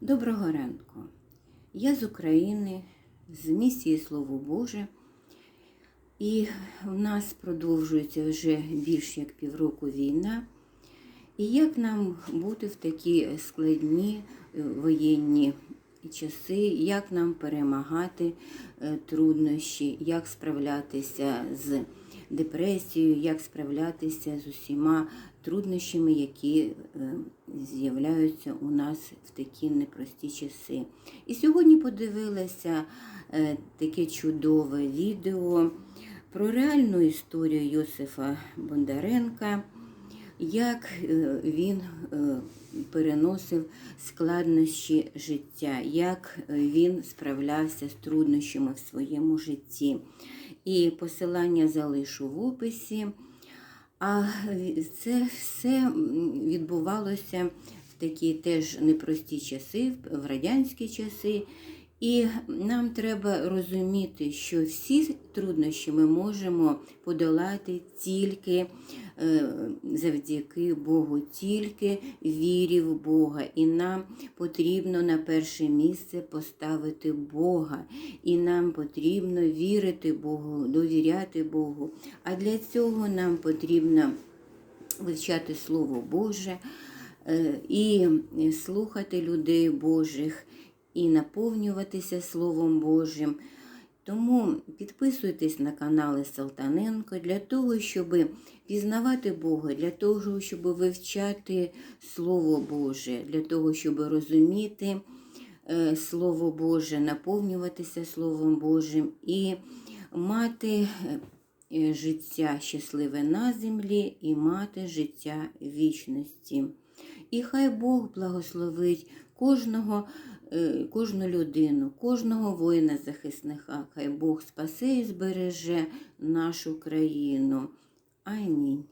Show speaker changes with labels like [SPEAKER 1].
[SPEAKER 1] Доброго ранку. Я з України, з місії Слово Боже. І в нас продовжується вже більш як півроку війна. І як нам бути в такі складні е, воєнні часи, як нам перемагати е, труднощі, як справлятися з депресією, як справлятися з усіма труднощами, які е, з'являються у нас в такі непрості часи. І сьогодні подивилася е, таке чудове відео про реальну історію Йосифа Бондаренка, як е, він е, переносив складнощі життя, як е, він справлявся з труднощами в своєму житті. І посилання залишу в описі. А це все відбувалося в такі теж непрості часи, в радянські часи. І нам треба розуміти, що всі труднощі ми можемо подолати тільки завдяки Богу, тільки вірі в Бога. І нам потрібно на перше місце поставити Бога. І нам потрібно вірити Богу, довіряти Богу. А для цього нам потрібно вивчати Слово Боже е, і слухати людей Божих, і наповнюватися Словом Божим. Тому підписуйтесь на канали Салтаненко для того, щоб пізнавати Бога, для того, щоб вивчати Слово Боже, для того, щоб розуміти е, Слово Боже, наповнюватися Словом Божим і мати е, життя щасливе на землі і мати життя вічності. І хай Бог благословить кожного, кожну людину, кожного воїна-захисника. Хай Бог спасе і збереже нашу країну. Амінь.